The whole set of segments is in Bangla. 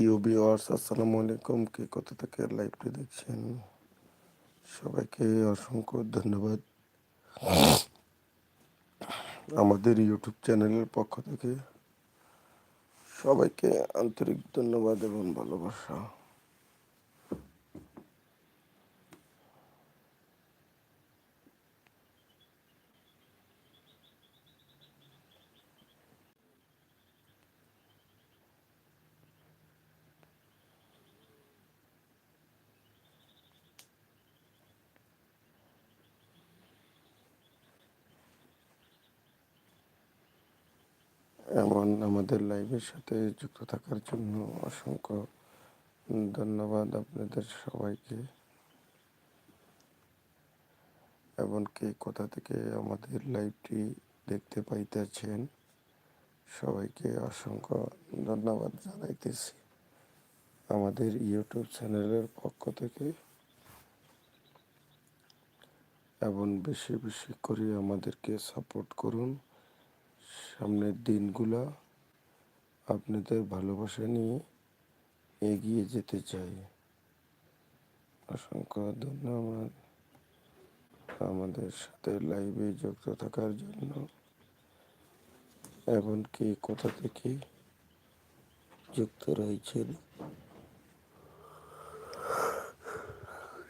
প্রিয় ভিউয়ার্স, আসসালামু আলাইকুম। কে কোথা থেকে লাইভটি দেখছেন? সবাইকে অসংখ্য ধন্যবাদ। আমাদের ইউটিউব চ্যানেলের পক্ষ থেকে সবাইকে আন্তরিক ধন্যবাদ এবং ভালোবাসা। এমন আমাদের লাইভের সাথে যুক্ত থাকার জন্য অসংখ্য ধন্যবাদ আপনাদের সবাইকে। এমনকি কোথা থেকে আমাদের লাইভটি দেখতে পাইতেছেন, সবাইকে অসংখ্য ধন্যবাদ জানাইতেছি। আমাদের ইউটিউব চ্যানেলের পক্ষ থেকে। এবং বেশি বেশি করে আমাদেরকে সাপোর্ট করুন। সামনের দিনগুলো আপনাদের ভালোবাসা নিয়ে এগিয়ে যেতে চাই। অসংখ্য ধন্যবাদ। আমাদের সাথে লাইভে যুক্ত থাকার জন্য। এমনকি কোথা থেকে যুক্ত রয়েছেন?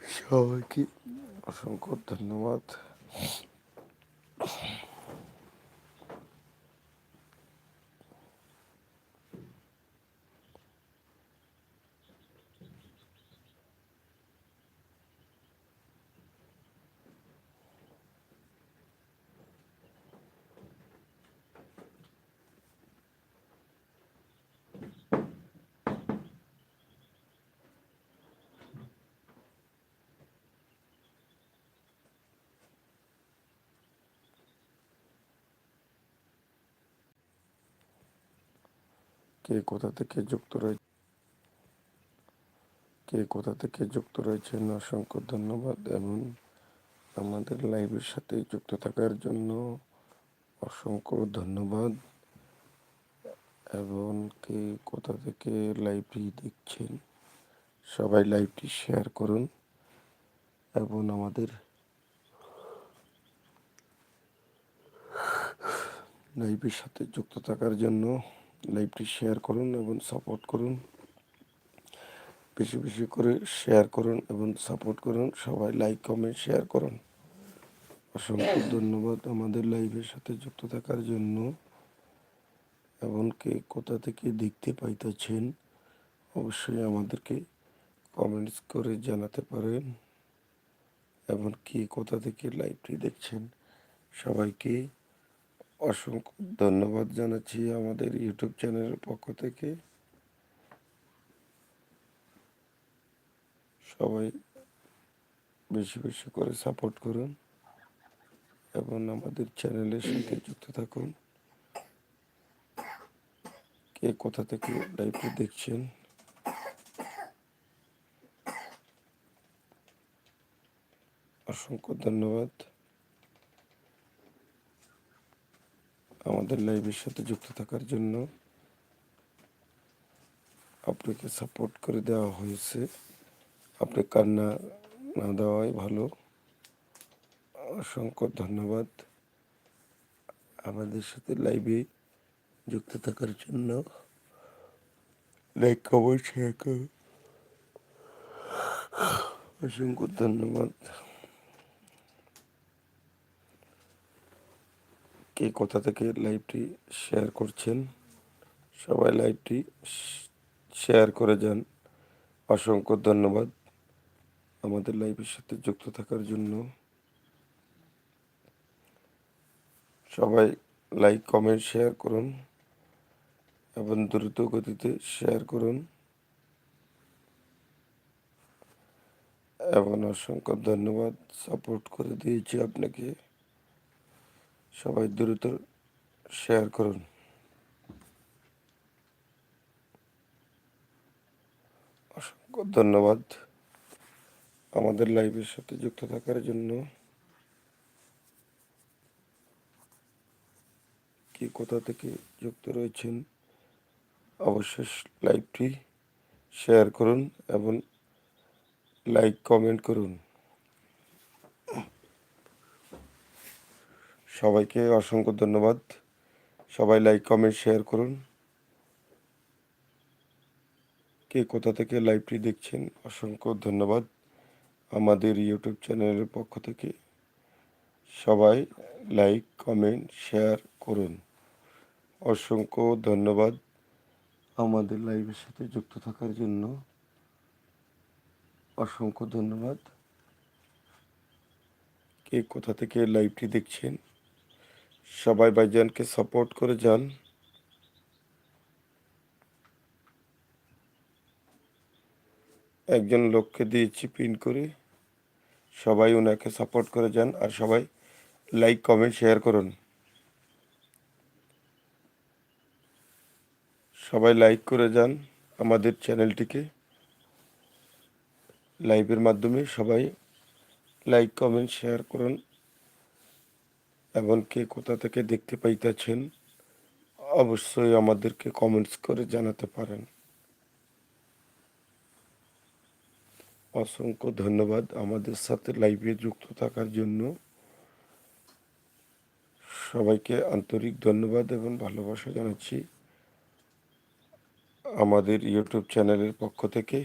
সবাইকে অসংখ্য ধন্যবাদ। কে কোথা থেকে যুক্ত রয়েছে? কে কোথা থেকে যুক্ত রয়েছেন? অসংখ্য ধন্যবাদ। এবং আমাদের লাইভের সাথে যুক্ত থাকার জন্য অসংখ্য ধন্যবাদ। এবং কে কোথা থেকে লাইভটি দেখছেন? সবাই লাইভটি শেয়ার করুন। এবং আমাদের লাইভের সাথে যুক্ত থাকার জন্য লাইভটি শেয়ার করুন এবং সাপোর্ট করুন। বেশি বেশি করে শেয়ার করুন এবং সাপোর্ট করুন। সবাই লাইক, কমেন্ট, শেয়ার করুন। অসংখ্য ধন্যবাদ আমাদের লাইভের সাথে যুক্ত থাকার জন্য। এবং কে কোথা থেকে দেখতে পাইতেছেন, অবশ্যই আমাদেরকে কমেন্টস করে জানাতে পারেন। এবং কে কোথা থেকে লাইভটি দেখছেন, সবাইকে অসংখ্য ধন্যবাদ জানাচ্ছি আমাদের ইউটিউব চ্যানেলের পক্ষ থেকে। সবাই বেশি বেশি করে সাপোর্ট করুন এবং আমাদের চ্যানেলের সাথে যুক্ত থাকুন। কে কোথা থেকে লাইভটি দেখছেন? অসংখ্য ধন্যবাদ। আমাদের লাইভের সাথে যুক্ত থাকার জন্য আপনাকে সাপোর্ট করে দেওয়া হয়েছে। আপনি কান্না না দেওয়াই ভালো। অসংখ্য ধন্যবাদ। আমাদের সাথে লাইভে যুক্ত থাকার জন্য লাইক কমেন্ট শেয়ার অসংখ্য ধন্যবাদ। কে কোথা থেকে লাইভটি শেয়ার করছেন? সবাই লাইভটি শেয়ার করে যান। অসংখ্য ধন্যবাদ আমাদের লাইভের সাথে যুক্ত থাকার জন্য। সবাই লাইক, কমেন্ট, শেয়ার করুন এবং দ্রুত গতিতে শেয়ার করুন। এবং অসংখ্য ধন্যবাদ, সাপোর্ট করে দিয়েছি আপনাকে। সবাই দ্রুত শেয়ার করুন। অসংখ্য ধন্যবাদ আমাদের লাইভের সাথে যুক্ত থাকার জন্য। কি কোথা থেকে যুক্ত রয়েছেন? অবশ্যই লাইভটি শেয়ার করুন এবং লাইক, কমেন্ট করুন। সবাইকে অসংখ্য ধন্যবাদ। সবাই লাইক কমেন্ট শেয়ার করুন। কে কোথা থেকে লাইভটি দেখছেন, অসংখ্য ধন্যবাদ আমাদের ইউটিউব চ্যানেলের পক্ষ থেকে। সবাই লাইক কমেন্ট শেয়ার করুন। অসংখ্য ধন্যবাদ আমাদের লাইভের সাথে যুক্ত থাকার জন্য। অসংখ্য ধন্যবাদ। কে কোথা থেকে লাইভটি দেখছেন সবাই ভাইজানকে সাপোর্ট করে যান। একজন লোককে দিয়েছি পিন করে। সবাই ওনাকে সাপোর্ট করে যান আর সবাই লাইক কমেন্ট শেয়ার করুন। সবাই লাইক করে যান আমাদের চ্যানেলটিকে লাইভের মাধ্যমে সবাই লাইক কমেন্ট শেয়ার করুন। এবং কে কোথা থেকে দেখতে পাইতেছেন, অবশ্যই আমাদেরকে কমেন্টস করে জানাতে পারেন। অসংখ্য ধন্যবাদ আমাদের সাথে লাইভে যুক্ত থাকার জন্য। সবাইকে আন্তরিক ধন্যবাদ এবং ভালোবাসা জানাচ্ছি। আমাদের ইউটিউব চ্যানেলের পক্ষ থেকে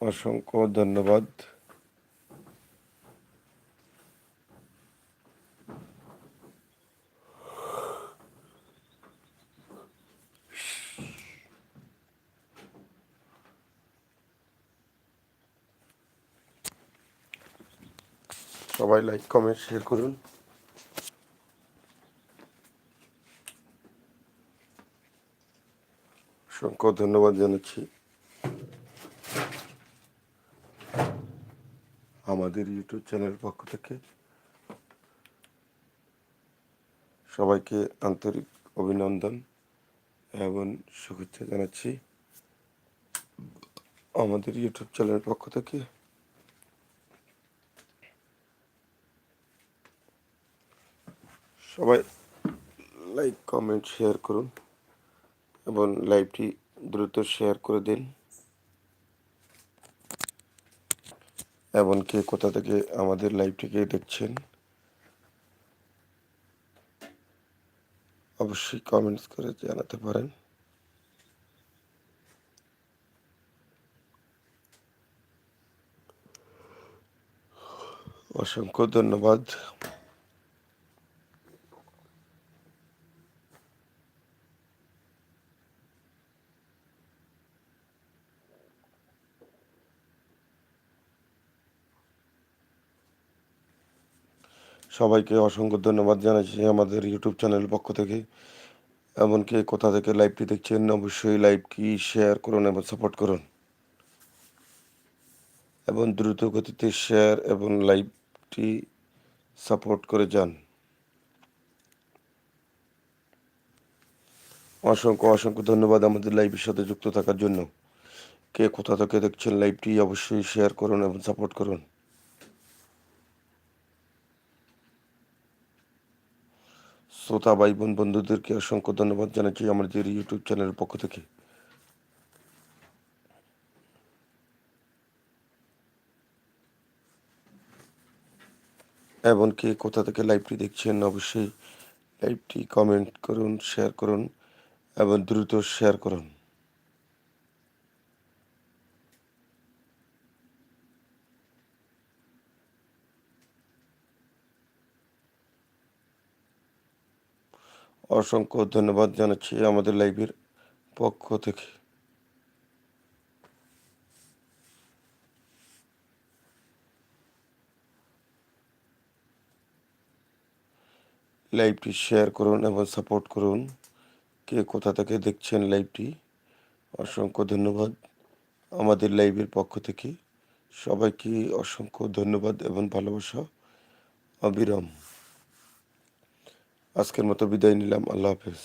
অসংখ্য ধন্যবাদ। সবাই লাইক কমেন্ট শেয়ার করুন। অসংখ্য ধন্যবাদ জানাচ্ছি। আমাদের ইউটিউব চ্যানেলের পক্ষ থেকে সবাইকে আন্তরিক অভিনন্দন এবং শুভেচ্ছা জানাচ্ছি। আমাদের ইউটিউব চ্যানেলের পক্ষ থেকে সবাই লাইক কমেন্ট শেয়ার করুন এবং লাইভটি দ্রুত শেয়ার করে দিন। এবং কে কোথা থেকে আমাদের লাইভটিকে দেখছেন অবশ্যই কমেন্টস করে জানাতে পারেন। অসংখ্য ধন্যবাদ। সবাইকে অসংখ্য ধন্যবাদ জানাচ্ছি আমাদের ইউটিউব চ্যানেলের পক্ষ থেকে। এমনকি কোথা থেকে লাইভটি দেখছেন, অবশ্যই লাইভটি শেয়ার করুন এবং সাপোর্ট করুন। এবং দ্রুত গতিতে শেয়ার এবং লাইভটি সাপোর্ট করে যান। অসংখ্য অসংখ্য ধন্যবাদ আমাদের লাইভের সাথে যুক্ত থাকার জন্য। কে কোথা থেকে দেখছেন লাইভটি অবশ্যই শেয়ার করুন এবং সাপোর্ট করুন। শ্রোতা ভাই বোন বন্ধুদেরকে অসংখ্য ধন্যবাদ জানাচ্ছি আমাদের ইউটিউব চ্যানেলের পক্ষ থেকে। এবং কে কোথা থেকে লাইভটি দেখছেন, অবশ্যই লাইভটি কমেন্ট করুন শেয়ার করুন এবং দ্রুত শেয়ার করুন। অসংখ্য ধন্যবাদ জানাচ্ছি আমাদের লাইভের পক্ষ থেকে। লাইভটি শেয়ার করুন এবং সাপোর্ট করুন। কে কোথা থেকে দেখছেন লাইভটি? অসংখ্য ধন্যবাদ আমাদের লাইভের পক্ষ থেকে। সবাইকে অসংখ্য ধন্যবাদ এবং ভালোবাসা। অবিরাম। আজকের মতো বিদায় নিলাম আল্লাহ হাফেজ